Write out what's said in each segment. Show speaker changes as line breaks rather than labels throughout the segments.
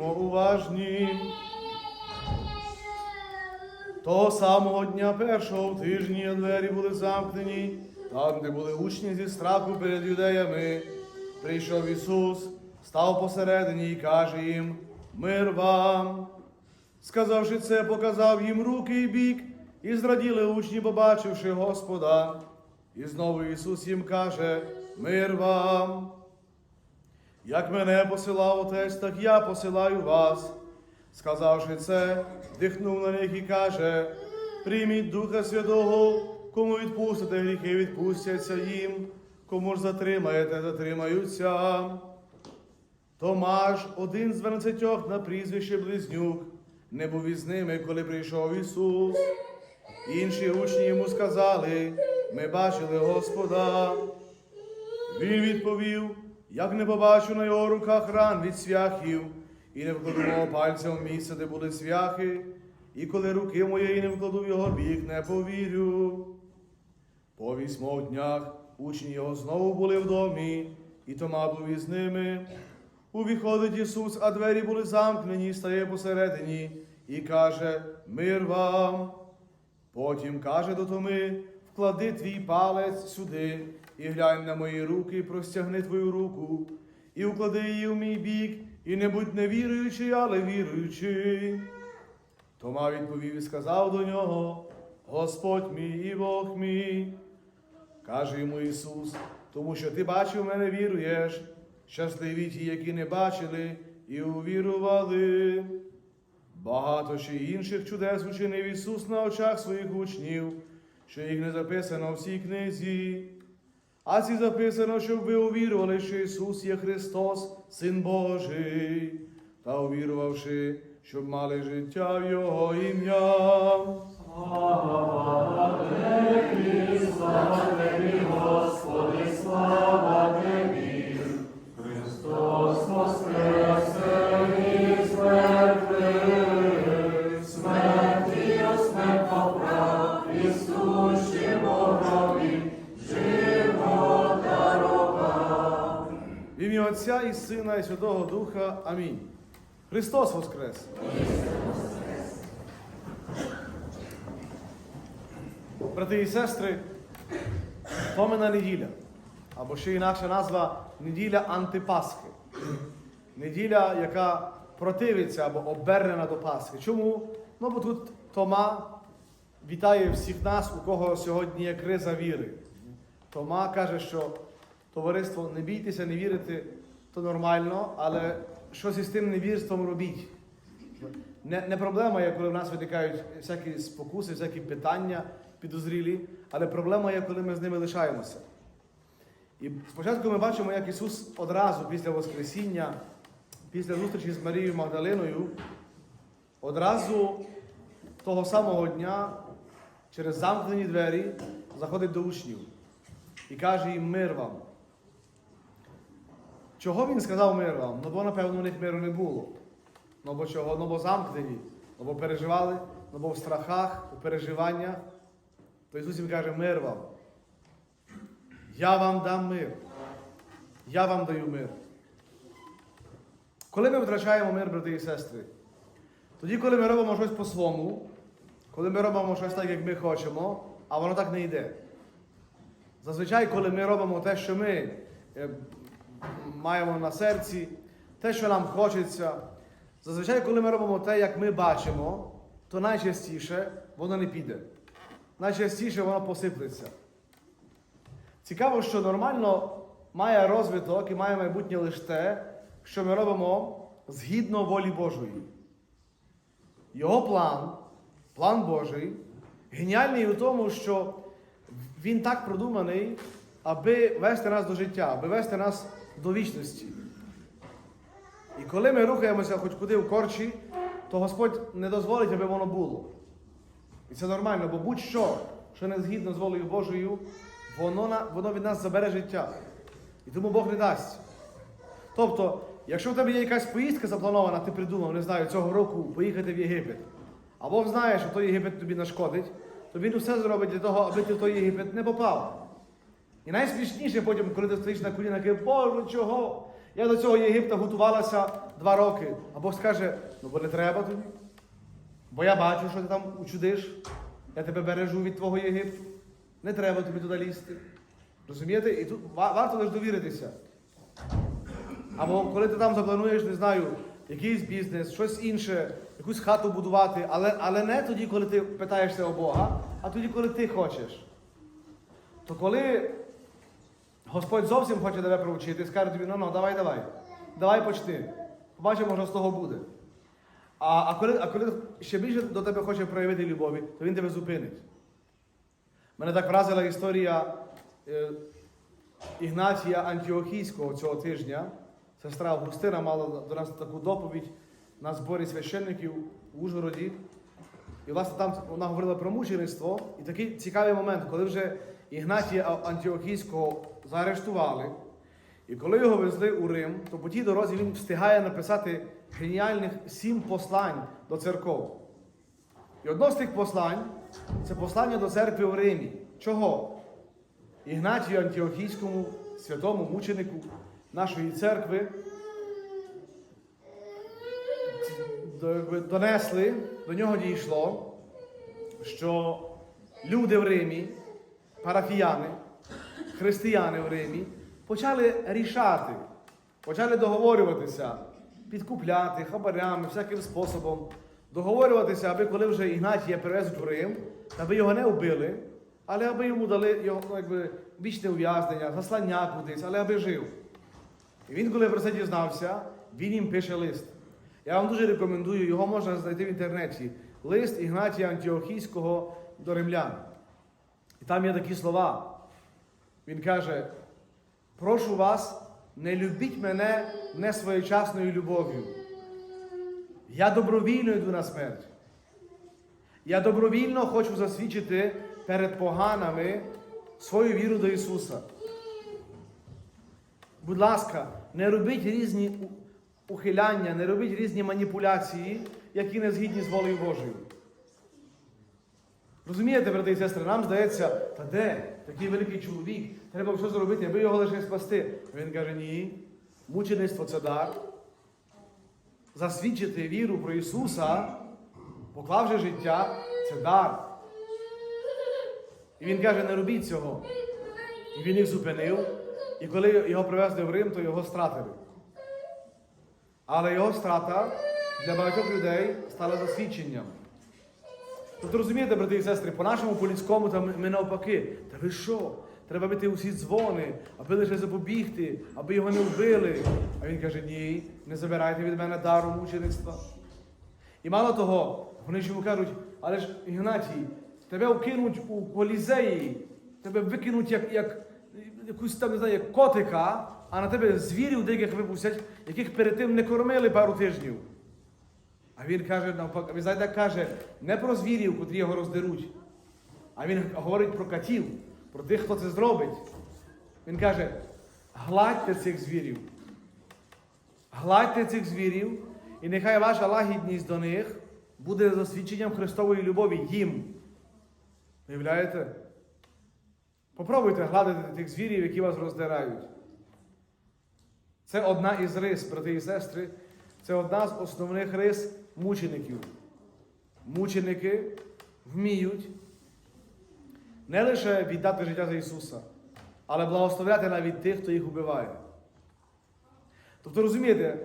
будьмо уважні. Того самого дня першого в тижні двері були замкнені, там, де були учні зі страху перед юдеями. Прийшов Ісус, став посередині і каже їм: Мир вам. Сказавши це, показав їм руки і бік, і зраділи учні, побачивши Господа. І знову Ісус їм каже: Мир вам. Як мене посилав Отець, так я посилаю вас. Сказавши це, дихнув на них і каже: Прийміть Духа Святого, кому відпустите гріхи, відпустяться їм, кому ж затримаєте, затримаються. Томаш, один з дванадцятьох на прізвище Близнюк, не був із ними, коли прийшов Ісус. Інші учні йому сказали: Ми бачили Господа. Він відповів, як не побачу на його руках ран від свяхів, і не вкладу мого пальця в місце, де були свяхи, і коли руки моєї не вкладу в його бік, не повірю. По вісьмох днях учні його знову були в домі, і Тома був із ними. Увіходить Ісус, а двері були замкнені, стає посередині, і каже: Мир вам. Потім каже до Томи, вклади твій палець сюди, і глянь на мої руки, простягни твою руку, і вклади її в мій бік, і не будь невіруючий, але віруючий. Тома відповів і сказав до нього: Господь мій і Бог мій. Каже йому Ісус, тому що ти бачив мене, віруєш. Щасливі ті, які не бачили і увірували. Багато ще інших чудес учинив Ісус на очах своїх учнів, що їх не записано в цій книзі. А ці записано, щоб ви увірували, що Ісус є Христос, Син Божий, та увірувавши, щоб мали життя в Його ім'я.
Христос
Отця і Сина, і Святого Духа. Амінь. Христос Воскрес! Брати і сестри, помина неділя, або ще інакша назва неділя антипасхи. Неділя, яка противиться або обернена до Пасхи. Чому? Ну, бо тут Тома вітає всіх нас, у кого сьогодні є криза віри. Тома каже, що товариство, не бійтеся, не вірити, то нормально, але щось із тим невірством робіть. Не, не проблема є, коли в нас виникають всякі спокуси, всякі питання підозрілі, але проблема є, коли ми з ними лишаємося. І спочатку ми бачимо, як Ісус одразу після Воскресіння, після зустрічі з Марією Магдалиною, одразу того самого дня через замкнені двері заходить до учнів і каже їм мир вам. Чого він сказав мир вам? Ну бо, напевно, у них миру не було. Ну бо чого? Ну бо замкнені, ну бо переживали, ну бо в страхах, у переживаннях. То Ісус їм каже, мир вам. Я вам дам мир. Я вам даю мир. Коли ми втрачаємо мир, брати і сестри? Тоді, коли ми робимо щось по-своєму, коли ми робимо щось так, як ми хочемо, а воно так не йде. Зазвичай, коли ми робимо те, що ми е, маємо на серці, те, що нам хочеться, зазвичай, коли ми робимо те, як ми бачимо, то найчастіше воно не піде. Найчастіше воно посиплеться. Цікаво, що нормально має розвиток і має майбутнє лише те, що ми робимо згідно волі Божої. Його план, план Божий, геніальний у тому, що він так продуманий, аби вести нас до життя, аби вести нас до вічності. І коли ми рухаємося хоч куди в корчі, то Господь не дозволить, аби воно було. І це нормально, бо будь-що, що не згідно з волею Божою, воно, воно від нас забере життя. І тому Бог не дасть. Тобто, якщо в тебе є якась поїздка запланована, ти придумав, не знаю, цього року поїхати в Єгипет, а Бог знає, що той Єгипет тобі нашкодить, то він усе зробить для того, аби ти в той Єгипет не попав. І найсмішніше потім, коли ти стоїш на колінах, і Боже, чого? Я до цього Єгипта готувалася два роки, а Бог скаже, ну бо не треба тобі. Бо я бачу, що ти там учудиш, я тебе бережу від твого Єгипту. Не треба тобі туди лізти. Розумієте? І тут варто лише довіритися. Або коли ти там заплануєш, не знаю, якийсь бізнес, щось інше, якусь хату будувати, але, але не тоді, коли ти питаєшся у Бога, а тоді, коли ти хочеш. То коли Господь зовсім хоче тебе провчити, скаже тобі, ну ну, давай, давай, давай почни. Побачимо, що з того буде. А, а, коли, а коли ще більше до тебе хоче проявити любові, то він тебе зупинить. Мене так вразила історія е, Ігнатія Антіохійського цього тижня. Сестра Августина мала до нас таку доповідь на зборі священників в Ужгороді. І, власне, там вона говорила про мучеництво. І такий цікавий момент, коли вже Ігнатія Антіохійського заарештували, і коли його везли у Рим, то по тій дорозі він встигає написати геніальних сім послань до церков. І одно з тих послань це послання до церкви в Римі. Чого? Ігнатію Антіохійському, святому мученику нашої церкви, донесли, до нього дійшло, що люди в Римі, парафіяни, християни в Римі, почали рішати, почали договорюватися, підкупляти хабарями, всяким способом, договорюватися, аби коли вже Ігнатія перевезуть в Рим, аби його не вбили, але аби йому дали його ну, якби, вічне ув'язнення, заслання кудись, але аби жив. І він, коли про це дізнався, він їм пише лист. Я вам дуже рекомендую, його можна знайти в інтернеті. Лист Ігнатія Антіохійського до римлян. І там є такі слова. Він каже: прошу вас, не любіть мене несвоєчасною любов'ю. Я добровільно йду на смерть. Я добровільно хочу засвідчити перед поганами свою віру до Ісуса. Будь ласка, не робіть різні ухиляння, не робіть різні маніпуляції, які не згідні з волею Божою. Розумієте, брати і сестри, нам здається, та де такий великий чоловік, треба все зробити, аби його лише спасти. Він каже, ні, мучеництво це дар. Засвідчити віру про Ісуса, поклавши життя, це дар. І він каже, не робіть цього. І він їх зупинив, і коли його привезли в Рим, то його стратили. Але його страта для багатьох людей стала засвідченням. Тобто розумієте, брати і сестри, по нашому по-людському там ми навпаки. Та ви що? Треба бити усі дзвони, аби лише запобігти, аби його не вбили. А він каже: ні, не забирайте від мене дару мучеництва. І мало того, вони ж йому кажуть, але ж Ігнатій, тебе вкинуть у колізеї, тебе викинуть як, як якусь там, не знаю, як котика, а на тебе звірів деяких випустять, яких перед тим не кормили пару тижнів. А він каже, навпаки, він знаєте, каже, не про звірів, котрі його роздеруть, а він говорить про катів, про тих, хто це зробить. Він каже, гладьте цих звірів. Гладьте цих звірів, і нехай ваша лагідність до них буде засвідченням Христової любові їм. Уявляєте? Попробуйте гладити тих звірів, які вас роздирають. Це одна із рис, брати і сестри, це одна з основних рис мучеників. Мученики вміють не лише віддати життя за Ісуса, але благословляти навіть тих, хто їх убиває. Тобто розумієте,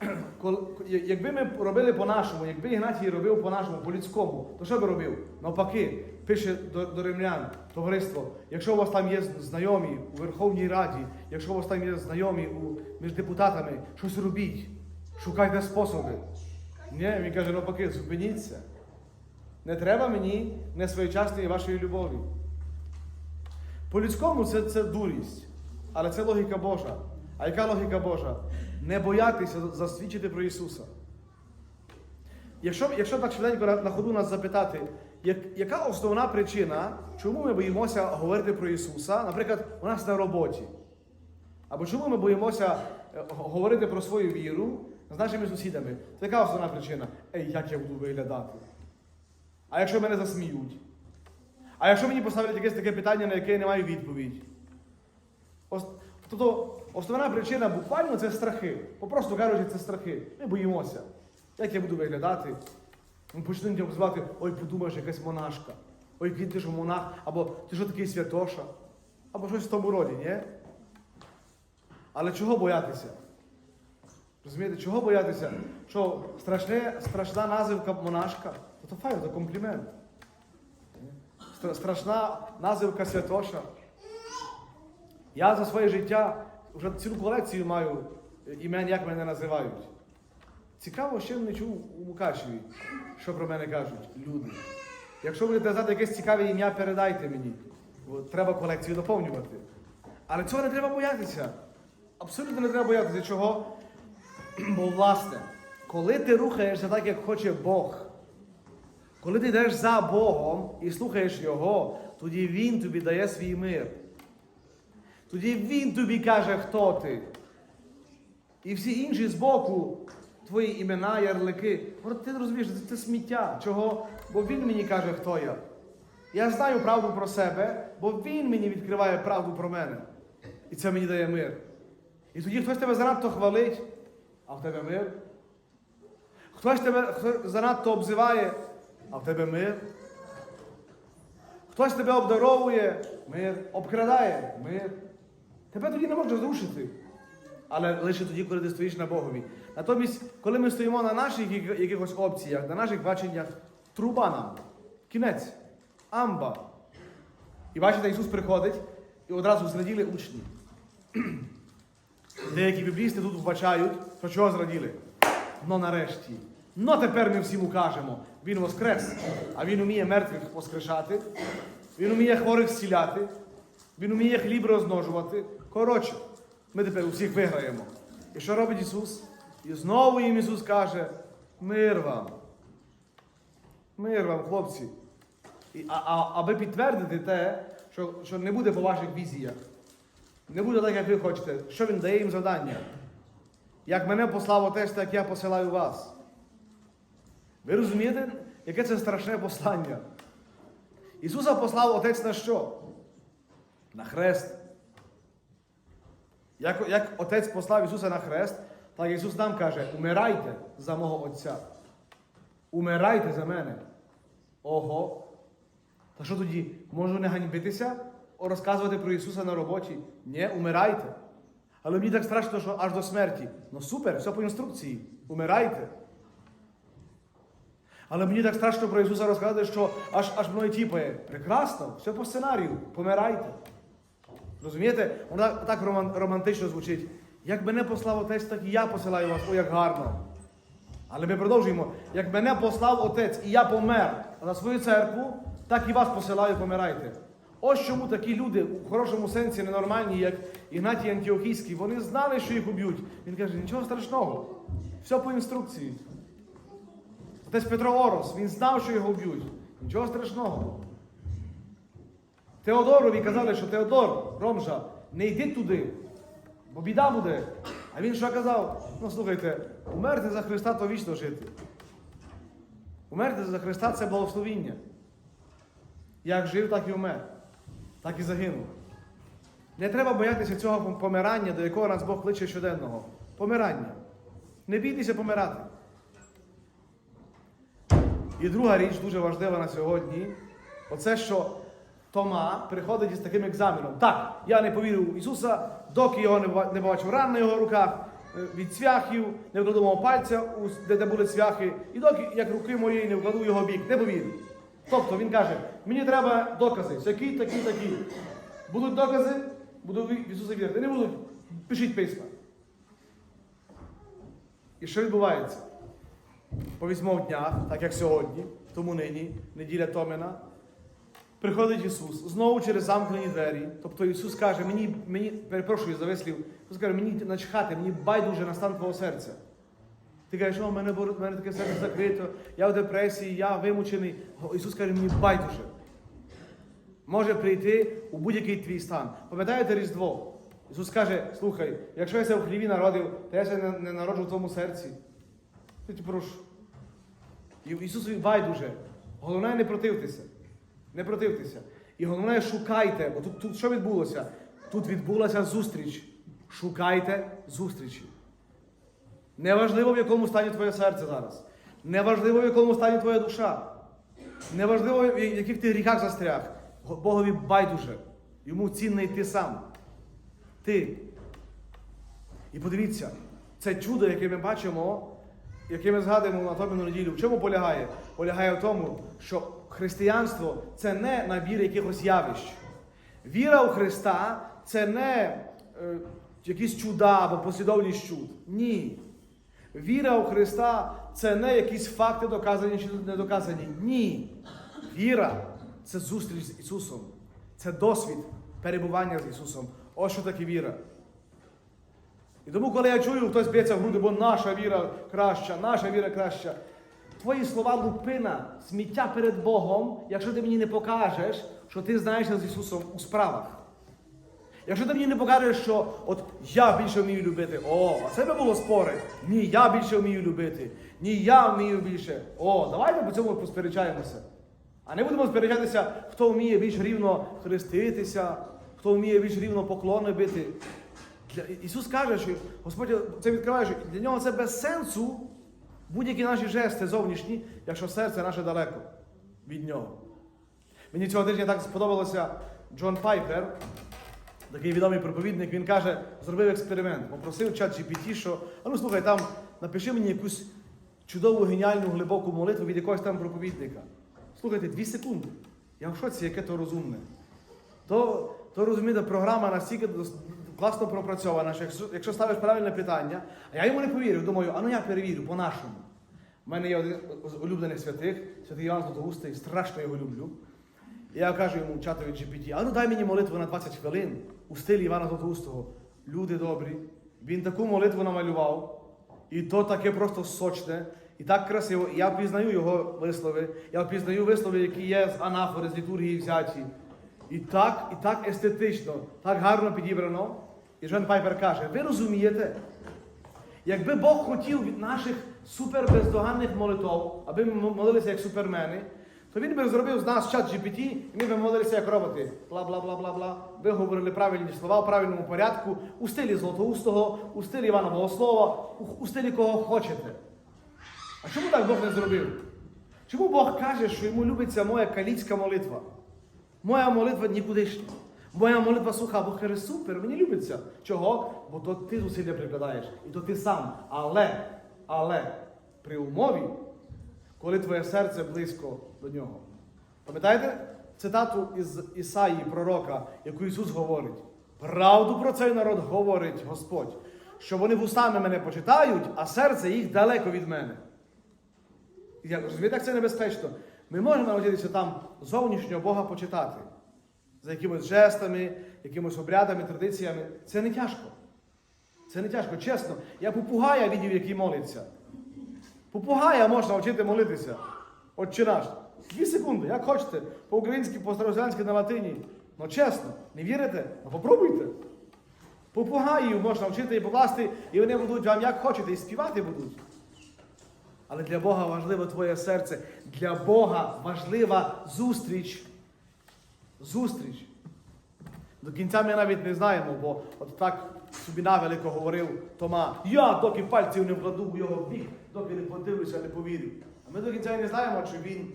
якби ми робили по-нашому, якби Ігнатій робив по-нашому, по-людському, то що би робив? Навпаки, пише до, до римлян, товариство, якщо у вас там є знайомі у Верховній Раді, якщо у вас там є знайомі у, між депутатами, щось робіть, шукайте способи. Ні, він каже, навпаки, зупиніться. Не треба мені несвоєчасної вашої любові. По-людському це, це дурість, але це логіка Божа. А яка логіка Божа? Не боятися засвідчити про Ісуса. Якщо, якщо так швиденько на ходу нас запитати, як, яка основна причина, чому ми боїмося говорити про Ісуса, наприклад, у нас на роботі? Або чому ми боїмося е, говорити про свою віру з нашими сусідами? Це яка основна причина? Ей, як я буду виглядати? А якщо мене засміють? А якщо мені поставлять якесь таке питання, на яке я не маю відповідь? Ос- Тобто основна причина буквально це страхи. Попросту кажучи, це страхи. Ми боїмося. Як я буду виглядати? Ми почнуть обзивати, ой, подумаєш, якась монашка. Ой, який ти ж монах, або ти що такий святоша, або щось в тому роді, ні? Але чого боятися? Розумієте, чого боятися? Що страшне, страшна називка монашка? То, файно, то комплімент. Страшна називка святоша. Я за своє життя вже цілу колекцію маю імен, як мене називають. Цікаво, ще не чув у Мукачеві, що про мене кажуть люди. Якщо будете знати якесь цікаве ім'я, передайте мені. Бо треба колекцію доповнювати. Але цього не треба боятися. Абсолютно не треба боятися. Чого? Бо, власне, коли ти рухаєшся так, як хоче Бог, коли ти йдеш за Богом і слухаєш Його, тоді Він тобі дає свій мир. Тоді Він тобі каже, хто ти. І всі інші збоку, твої імена, ярлики. От ти розумієш, це сміття. Чого? Бо він мені каже, хто я. Я знаю правду про себе, бо він мені відкриває правду про мене. І це мені дає мир. І тоді хтось тебе занадто хвалить, а в тебе мир. Хтось тебе занадто обзиває, а в тебе мир. Хтось тебе обдаровує, мир, обкрадає, мир. Тебе тоді не може зрушити. Але лише тоді, коли ти стоїш на Богові. Натомість, коли ми стоїмо на наших якихось опціях, на наших баченнях, труба нам, кінець, амба. І бачите, Ісус приходить і одразу зраділи учні. Деякі біблісти тут вбачають, що чого зраділи? Ну нарешті. Ну тепер ми всім укажемо. Він воскрес, а він уміє мертвих воскрешати, він уміє хворих зціляти, він уміє хліб розмножувати. Коротше, ми тепер усіх виграємо. І що робить Ісус? І знову їм Ісус каже: мир вам. Мир вам, хлопці. І, а, а, аби підтвердити те, що, що не буде по ваших візіях. Не буде так, як ви хочете. Що він дає їм завдання? Як мене послав отець, так я посилаю вас. Ви розумієте, яке це страшне послання? Ісуса послав Отець на що? На хрест. Як, як Отець послав Ісуса на хрест, так Ісус нам каже: умирайте за мого Отця. Умирайте за мене. Ого. Та що тоді? Можу не ганьбитися, розказувати про Ісуса на роботі? Ні, умирайте. Але мені так страшно, що аж до смерті. Ну супер, все по інструкції. Умирайте. Але мені так страшно про Ісуса розказати, що аж аж мною тіпає. Прекрасно, все по сценарію, помирайте. Розумієте? Воно так, так роман- романтично звучить. Як мене послав Отець, так і я посилаю вас, о, як гарно. Але ми продовжуємо. Як мене послав Отець і я помер на свою церкву, так і вас посилаю, помирайте. Ось чому такі люди у хорошому сенсі ненормальні, як Ігнатій Антіохійський, вони знали, що їх уб'ють. Він каже, нічого страшного. Все по інструкції. Отець Петро Орос, він знав, що його вб'ють. Нічого страшного. Теодорові казали, що Теодор, Ромжа, не йди туди, бо біда буде. А він що казав? Ну слухайте, умерти за Христа то вічно жити. Умерти за Христа це благословіння. Як жив, так і умер. Так і загинув. Не треба боятися цього помирання, до якого нас Бог кличе щоденного. Помирання. Не бійтеся помирати. І друга річ дуже важлива на сьогодні, оце що Тома приходить із таким екзаменом. Так, я не повірив Ісуса, доки його не ба- побачив ран на його руках, е, від цвяхів, не вкладу мого пальця, де були цвяхи, і доки як руки моєї не вкладу його бік, не повірю. Тобто він каже, мені треба докази, всякі, такі, такі. Будуть докази, буду в Ісуса вірити. Не будуть, пишіть письма. І що відбувається? По вісьмох днях, так як сьогодні, тому нині, неділя Томина, приходить Ісус знову через замкнені двері. Тобто Ісус каже, мені, мені перепрошую за вислів, Ісус каже, мені начхати, мені байдуже на стан твого серця. Ти кажеш, о, в мене, бор- в мене таке серце закрито, я в депресії, я вимучений. Ісус каже, мені байдуже. Може прийти у будь-який твій стан. Пам'ятаєте Різдво? Ісус каже, слухай, якщо я себе в хліві народив, то я себе не, народжу в твоєму серці. Я тебе прошу. І байдуже. Головне не противтеся. Не противтеся. І головне шукайте. Бо тут, тут що відбулося? Тут відбулася зустріч Шукайте зустрічі. Неважливо, в якому стані твоє серце зараз. Неважливо, в якому стані твоя душа. Неважливо, в яких ти гріхах застряг. Богові байдуже. Йому цінний ти сам. Ти. І подивіться, це чудо, яке ми бачимо, яке ми згадуємо на Тобіну неділю, в чому полягає? Полягає в тому, що християнство це не набір якихось явищ. Віра у Христа це не е, якісь чуда або послідовність чуд. Ні. Віра у Христа це не якісь факти доказані чи недоказані. Ні. Віра це зустріч з Ісусом. Це досвід перебування з Ісусом. Ось що таке віра. І тому, коли я чую, хтось б'ється в груди, бо наша віра краща, наша віра краща. Твої слова лупина, сміття перед Богом, якщо ти мені не покажеш, що ти знаєшся з Ісусом у справах. Якщо ти мені не покажеш, що от я більше вмію любити, о, а це би було спори. Ні, я більше вмію любити. Ні, я вмію більше. О, давайте по цьому посперечаємося. А не будемо сперечатися, хто вміє більш рівно хреститися, хто вміє більш рівно поклони бити. Для, Ісус каже, що Господь це відкриває, що для нього це без сенсу будь-які наші жести зовнішні, якщо серце наше далеко від нього. Мені цього тижня так сподобалося Джон Пайпер, такий відомий проповідник, він каже, зробив експеримент, попросив чат GPT, що, а ну слухай, там напиши мені якусь чудову, геніальну, глибоку молитву від якогось там проповідника. Слухайте, дві секунди. Я в шоці, яке то розумне. То, то розумієте, програма настільки класно пропрацьована, що якщо, якщо ставиш правильне питання, а я йому не повірив, думаю, а ну я перевірю по-нашому. У мене є один з улюблених святих, святий Іван Златоустий, страшно його люблю. Я кажу йому чатові GPT, а ну дай мені молитву на 20 хвилин у стилі Івана Златоустого. Люди добрі, він таку молитву намалював, і то таке просто сочне, і так красиво. Я впізнаю його вислови, я впізнаю вислови, які є з анафори, з літургії взяті. І так, і так естетично, так гарно підібрано. І Жан Пайпер каже: ви розумієте, якби Бог хотів від наших супербездоганних молитов, аби ми молилися як супермени, то він би зробив з нас чат GPT, і ми б молилися як роботи. Бла бла бла бла бла. Ви говорили правильні слова в правильному порядку, у стилі Златоустого, у стилі Івана Богослова, у стилі кого хочете. А чому так Бог не зробив? Чому Бог каже, що йому любиться моя каліцька молитва? Моя молитва нікудишня. Моя молитва суха, Бог каже, супер, мені любиться. Чого? Бо то ти зусилля прикладаєш, і то ти сам. Але, але при умові, коли твоє серце близько до нього. Пам'ятаєте цитату із Ісаї, пророка, яку Ісус говорить? Правду про цей народ говорить Господь, що вони вустами мене почитають, а серце їх далеко від мене. Я розумієте, як це небезпечно. Ми можемо навчитися там зовнішнього Бога почитати. За якимось жестами, якимось обрядами, традиціями. Це не тяжко. Це не тяжко, чесно. Я попугая відів, який молиться. Попугая можна вчити молитися. Отче наш. Дві секунди, як хочете. По-українськи, по-старослянськи на латині. Ну чесно, не вірите? Ну попробуйте. Попугаїв можна вчити і покласти, і вони будуть вам як хочете, і співати будуть. Але для Бога важливо твоє серце. Для Бога важлива зустріч. Зустріч. До кінця ми навіть не знаємо, бо от так собі навелико говорив Тома. Я доки пальців не вкладу в його бік, доки не подивлюся, не повірю. А ми до кінця і не знаємо, чи він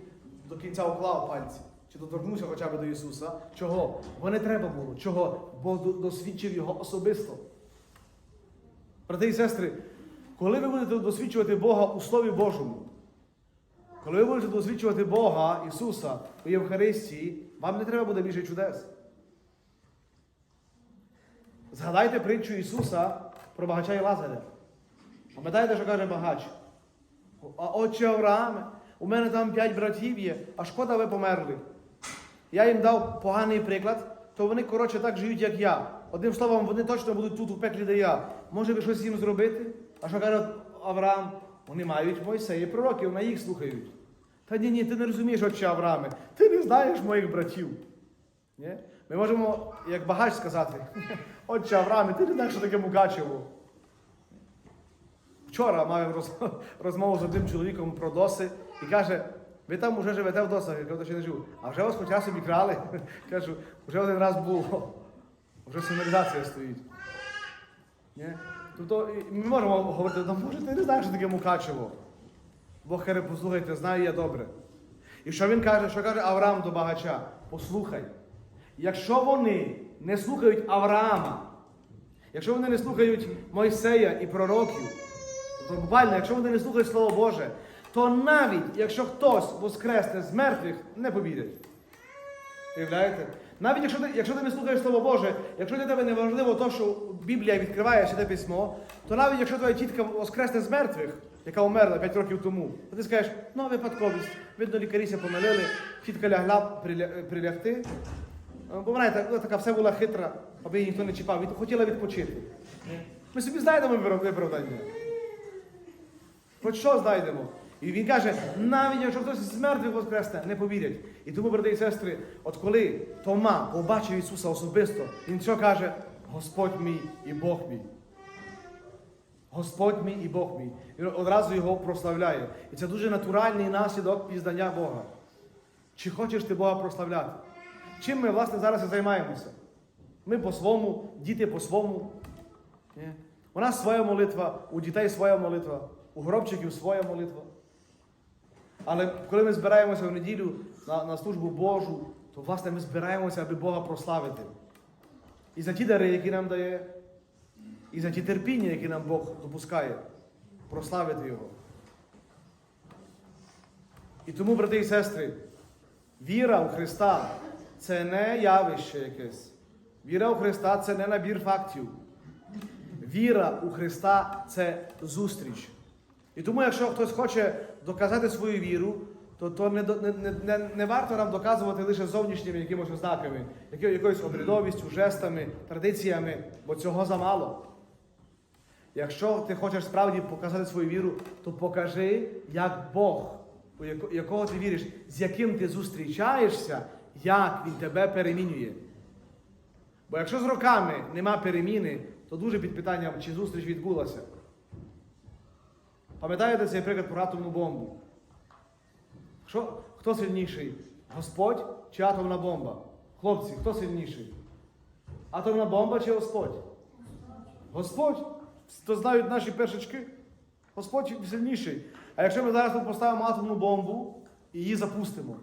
до кінця уклав пальці, чи доторкнувся хоча б до Ісуса. Чого? Бо не треба було. Чого? Бо досвідчив його особисто. Брати і сестри, коли ви будете досвідчувати Бога у Слові Божому, коли ви будете досвідчувати Бога, Ісуса у Євхаристії, вам не треба буде більше чудес. Згадайте притчу Ісуса про багача і Лазаря. Пам'ятаєте, що каже багач? А отче Аврааме, у мене там п'ять братів є, а шкода ви померли. Я їм дав поганий приклад, то вони, коротше, так живуть, як я. Одним словом, вони точно будуть тут у пеклі, де я. Може ви щось їм зробити? А що каже Авраам? Вони мають Мойсея пророків, на їх слухають. Та ні, ні, ти не розумієш, отче Аврааме, ти не знаєш моїх братів. Ні? Ми можемо, як багач сказати, отче Аврааме, ти не знаєш, що таке Мукачево. Вчора мав розмову з одним чоловіком про доси і каже, ви там вже живете в досах, я кажу, ще не живу. А вже вас хоча собі крали. Кажу, вже один раз було. Вже сигналізація стоїть. Ні? Тобто ми можемо говорити, ну може ти не знаєш, що таке Мукачево. Бог каже, послухайте, знаю я добре. І що він каже, що каже Авраам до багача? Послухай, якщо вони не слухають Авраама, якщо вони не слухають Мойсея і пророків, то буквально, якщо вони не слухають Слово Боже, то навіть якщо хтось воскресне з мертвих, не повірять. Уявляєте? Навіть якщо ти, якщо ти не слухаєш Слово Боже, якщо для тебе не важливо те, що Біблія відкриває святе письмо, то навіть якщо твоя тітка воскресне з мертвих, яка умерла 5 років тому, то ти скажеш, ну випадковість, видно, лікаріся помилили, тітка лягла приля- прилягти. Е, Бо вона така, така все була хитра, аби її ніхто не чіпав, від- хотіла відпочити. Ми собі знайдемо виправдання. Хоч що знайдемо. І він каже, навіть якщо хтось з мертвих воскресне, не повірять. І тому, брати і сестри, от коли Тома побачив Ісуса особисто, він що каже? Господь мій і Бог мій. Господь мій і Бог мій. Він одразу його прославляє. І це дуже натуральний наслідок пізнання Бога. Чи хочеш ти Бога прославляти? Чим ми, власне, зараз і займаємося? Ми по-своєму, діти по-своєму. У нас своя молитва, у дітей своя молитва, у гробчиків своя молитва. Але коли ми збираємося в неділю на, на службу Божу, то власне ми збираємося, аби Бога прославити. І за ті дари, які нам дає, і за ті терпіння, які нам Бог допускає, прославити Його. І тому, брати і сестри, віра у Христа це не явище якесь. Віра у Христа це не набір фактів. Віра у Христа це зустріч. І тому, якщо хтось хоче доказати свою віру, то, то не, не, не, не, варто нам доказувати лише зовнішніми якимось ознаками, якоюсь обрядовістю, жестами, традиціями, бо цього замало. Якщо ти хочеш справді показати свою віру, то покажи, як Бог, у якого ти віриш, з яким ти зустрічаєшся, як Він тебе перемінює. Бо якщо з роками нема переміни, то дуже під питанням, чи зустріч відбулася. Пам'ятаєте цей приклад про атомну бомбу? Що, хто сильніший? Господь чи атомна бомба? Хлопці, хто сильніший? Атомна бомба чи Господь? Господь. То знають наші першачки. Господь сильніший. А якщо ми зараз поставимо атомну бомбу і її запустимо,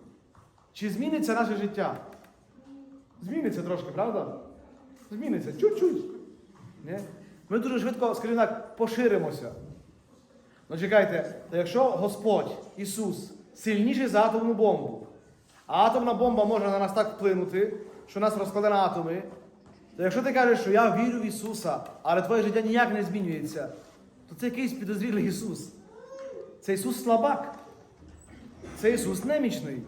чи зміниться наше життя? Зміниться трошки, правда? Зміниться. Чуть-чуть. Ми дуже швидко, скажімо так, поширимося. Ну чекайте, то якщо Господь Ісус сильніший за атомну бомбу, а атомна бомба може на нас так вплинути, що нас розкладе на атоми, то якщо ти кажеш, що я вірю в Ісуса, але твоє життя ніяк не змінюється, то це якийсь підозрілий Ісус. Це Ісус слабак. Це Ісус немічний.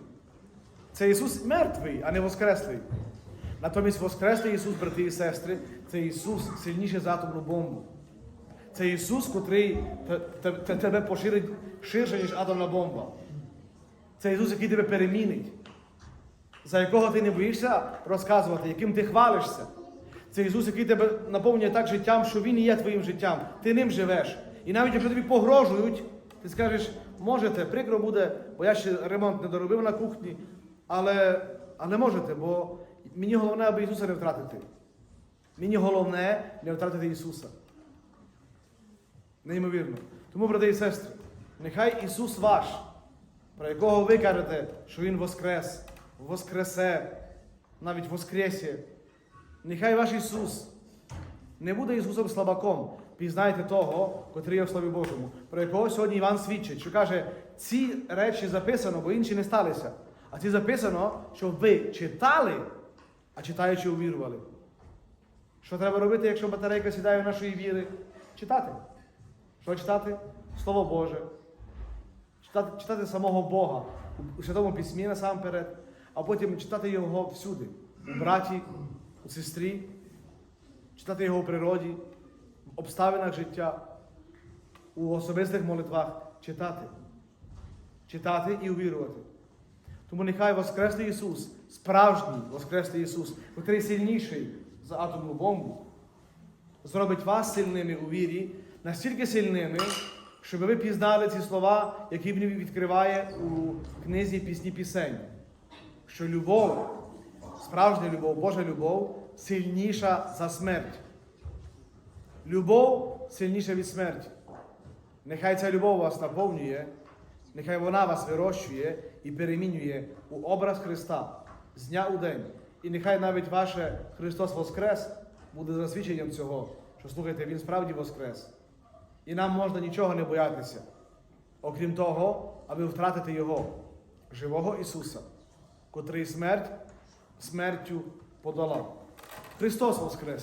Це Ісус мертвий, а не воскреслий. Натомість Воскреслий Ісус, брати і сестри, це Ісус сильніший за атомну бомбу. Це Ісус, котрий те- те- те- тебе поширить ширше, ніж атомна бомба. Це Ісус, який тебе перемінить, за якого ти не боїшся розказувати, яким ти хвалишся. Це Ісус, який тебе наповнює так життям, що Він і є твоїм життям. Ти ним живеш. І навіть якщо тобі погрожують, ти скажеш, можете, прикро буде, бо я ще ремонт не доробив на кухні, але, але можете, бо мені головне, аби Ісуса не втратити. Мені головне не втратити Ісуса. Неймовірно. Тому, брати і сестри, нехай Ісус ваш, про якого ви кажете, що Він воскрес, воскресе, навіть воскресе. Нехай ваш Ісус не буде Ісусом слабаком. Пізнайте того, котрий є в Слові Божому, про якого сьогодні Іван свідчить, що каже, ці речі записано, бо інші не сталися. А ці записано, щоб ви читали, а читаючи увірували. Що треба робити, якщо батарейка сідає в нашої віри? Читати. Що читати? Слово Боже. Читати, читати самого Бога у Святому Письмі насамперед, а потім читати Його всюди. У браті, у сестрі, читати Його у природі, в обставинах життя, у особистих молитвах читати. Читати і увірувати. Тому нехай Воскреслий Ісус, справжній Воскреслий Ісус, котрий сильніший за атомну бомбу, зробить вас сильними у вірі, настільки сильними, щоб ви пізнали ці слова, які він відкриває у книзі пісні пісень. Що любов, справжня любов, Божа любов сильніша за смерть. Любов сильніша від смерті. Нехай ця любов вас наповнює, нехай вона вас вирощує і перемінює у образ Христа з дня у день. І нехай навіть ваше Христос Воскрес буде засвідченням цього, що слухайте, Він справді Воскрес. І нам можна нічого не боятися, окрім того, аби втратити Його, живого Ісуса, котрий смерть смертю подолав. Христос Воскрес!